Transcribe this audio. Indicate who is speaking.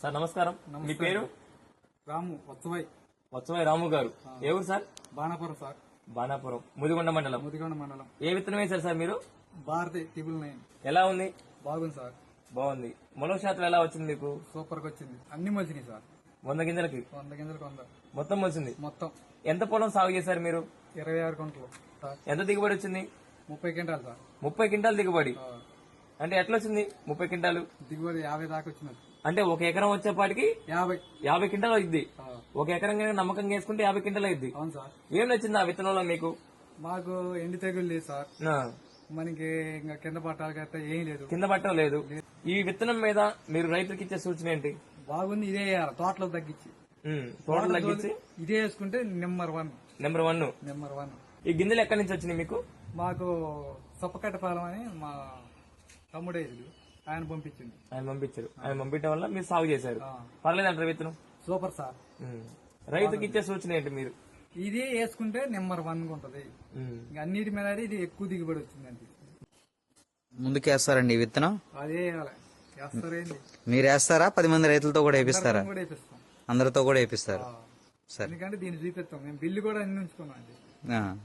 Speaker 1: Sir నమస్కారం. మీ పేరు?
Speaker 2: రాము వత్సవై
Speaker 1: వత్సవాయి రాము గారు. ఏ ఊరు సార్?
Speaker 2: బాణాపురం సార్.
Speaker 1: బాణాపురం ముదిగొండ మండలం.
Speaker 2: ముదిగొండ మండలం.
Speaker 1: ఏ విత్తనం వేశారు సార్ మీరు?
Speaker 2: Bharathi triple nine.
Speaker 1: ఎలా ఉంది?
Speaker 2: బాగుంది సార్.
Speaker 1: బాగుంది. మొలక శాతం ఎలా వచ్చింది మీకు?
Speaker 2: సూపర్గా వచ్చింది. అన్ని మొలిచినాయి సార్.
Speaker 1: వంద గింజలకి?
Speaker 2: వంద గింజలకు వంద.
Speaker 1: మొత్తం వచ్చింది
Speaker 2: మొత్తం.
Speaker 1: ఎంత పొలం సాగు చేశారు మీరు?
Speaker 2: ఇరవై ఆరు గుంటలు
Speaker 1: ఎంత దిగుబడి వచ్చింది?
Speaker 2: ముప్పై క్వింటాలు సార్.
Speaker 1: ముప్పై క్వింటాల్ దిగుబడి. అంటే ఎట్లా వచ్చింది ముప్పై క్వింటాలు?
Speaker 2: దిగుబడి యాభై దాకా వచ్చినది
Speaker 1: అంటే ఒక ఎకరం వచ్చేపాటికి
Speaker 2: యాభై.
Speaker 1: యాభై క్వింటాలు అయింది ఒక ఎకరం కనుక నమ్మకం చేసుకుంటే యాభై క్వింటాలు అయింది
Speaker 2: అవును సార్.
Speaker 1: ఏం నచ్చింది ఆ విత్తనంలో మీకు?
Speaker 2: మాకు ఎండి తెగులు లేదు సార్. మనకి ఇంకా కింద పట్టాలి గట్రా ఏం లేదు.
Speaker 1: కింద పట్టడం లేదు. ఈ విత్తనం మీద మీరు రైతులకు ఇచ్చే సూచన ఏంటి?
Speaker 2: బాగుంది ఇదే వేయాలి. తోటలో తగ్గించి.
Speaker 1: తోటలు తగ్గించి?
Speaker 2: ఇదే వేసుకుంటే number one.
Speaker 1: Number one.
Speaker 2: Number one.
Speaker 1: ఈ గింజలు ఎక్కడి నుంచి వచ్చినాయి మీకు?
Speaker 2: మాకు సొప్పకట్టపాలెం అని మా తమ్ముడేది ఆయన పంపించింది.
Speaker 1: ఆయన పంపించారు. ఆయన పంపించడం వల్ల మీరు సాగు చేశారు.
Speaker 2: ఆ,
Speaker 1: పర్లేదంటారు విత్తనం?
Speaker 2: Super sir.
Speaker 1: రైతుకి ఇచ్చే సూచన ఏంటి మీరు?
Speaker 2: ఇది వేసుకుంటే నెంబర్ వన్ ఉంటది. అన్నిటి మీద ఇది ఎక్కువ దిగుబడి వచ్చిందండి.
Speaker 3: ముందుకేస్తారండి ఈ విత్తనం?
Speaker 2: అదే వేస్తారేంటి?
Speaker 3: మీరు వేస్తారా? పది మంది రైతులతో కూడా వేపిస్తారా? అందరితో కూడా వేపిస్తారు. సరే.
Speaker 2: ఎందుకంటే దీన్ని చూపిస్తాం. మేము బిల్లు కూడా అన్ని ఉంచుకున్నాం.